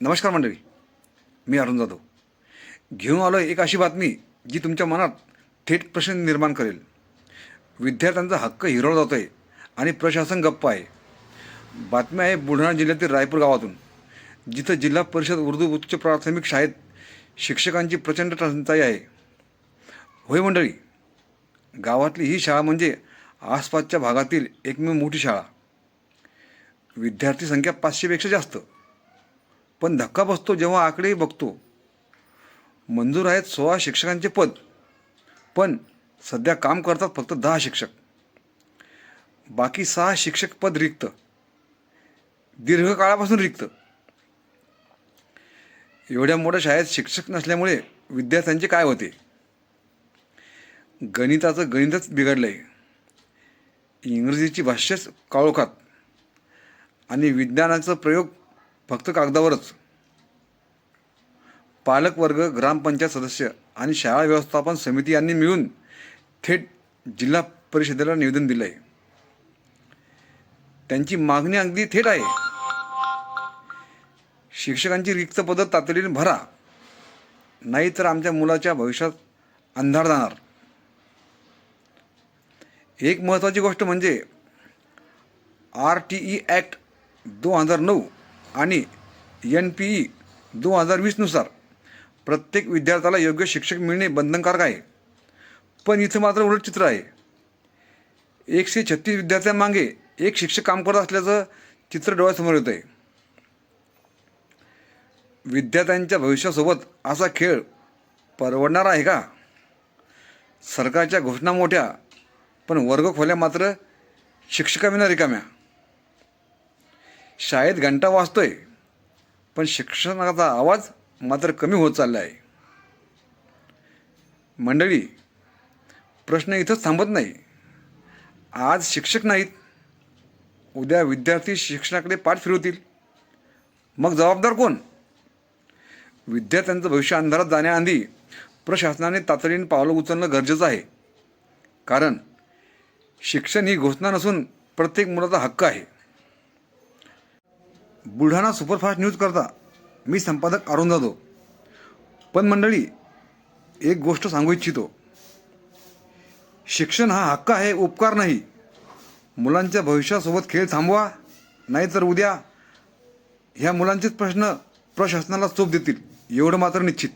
नमस्कार मंडळी मी अरुण जाधव. घेऊन आलो एक अशी बातमी जी तुमच्या मनात थेट प्रश्न निर्माण करेल. विद्यार्थ्यांचा हक्क हिरवला जातो आहे आणि प्रशासन गप्प आहे. बातमी आहे बुलढाणा जिल्ह्यातील रायपूर गावातून. जिथं जिल्हा परिषद उर्दू उच्च प्राथमिक शाळेत शिक्षकांची प्रचंड टंचाई आहे. होय मंडळी गावातली ही शाळा म्हणजे आसपासच्या भागातील एकमेव मोठी शाळा. विद्यार्थी संख्या पाचशेपेक्षा जास्त. पण धक्का बसतो जेव्हा आकडे बघतो. मंजूर आहेत सोळा शिक्षकांचे पद. पण सध्या काम करतात फक्त दहा शिक्षक. बाकी सहा शिक्षक पद रिक्त. दीर्घकाळापासून रिक्त. एवढ्या मोठ्या शाळेत शिक्षक नसल्यामुळे विद्यार्थ्यांचे काय होते? गणिताचं गणितच बिघडलं आहे इंग्रजीची भाष्यच काळोखात. आणि विज्ञानाचा प्रयोग फक्त कागदावरच. पालकवर्ग ग्रामपंचायत सदस्य आणि शाळा व्यवस्थापन समिती यांनी मिळून थेट जिल्हा परिषदेला निवेदन दिलं आहे त्यांची मागणी अगदी थेट आहे. शिक्षकांची रिक्त पदं तातडीने भरा नाही तर आमच्या मुलाच्या भविष्यात अंधार जाणार. एक महत्त्वाची गोष्ट म्हणजे आर टी ई ॲक्ट दोन हजार नऊ आणि एन पी ई दोन हजार वीसनुसार प्रत्येक विद्यार्थ्याला योग्य शिक्षक मिळणे बंधनकारक आहे. पण इथं मात्र उलट चित्र आहे. एकशे छत्तीस विद्यार्थ्यांमागे एक शिक्षक काम करत असल्याचं चित्र डोळ्यासमोर येतं आहे विद्यार्थ्यांच्या भविष्यासोबत असा खेळ परवडणार आहे का? सरकारच्या घोषणा मोठ्या पण वर्ग खोल्या मात्र शिक्षकाविना रिकाम्या. शाळेत घंटा वाजतोय पण शिक्षणाचा आवाज मात्र कमी होत चालला आहे मंडळी प्रश्न इथंच थांबत नाही. आज शिक्षक नाहीत. उद्या विद्यार्थी शिक्षणाकडे पाठ फिरवतील. मग जबाबदार कोण? विद्यार्थ्यांचं भविष्य अंधारात जाण्याआधी प्रशासनाने तातडीने पावलं उचलणं गरजेचं आहे. कारण शिक्षण ही घोषणा नसून प्रत्येक मुलाचा हक्क आहे. बुलढाणा सुपरफास्ट न्यूज करता मी संपादक अरुण जाधव. पण मंडळी एक गोष्ट सांगू इच्छितो. शिक्षण हा हक्क आहे उपकार नाही. मुलांच्या भविष्यासोबत खेळ थांबवा नाहीतर उद्या ह्या मुलांचेच प्रश्न प्रशासनाला चोप देतील एवढं मात्र निश्चित.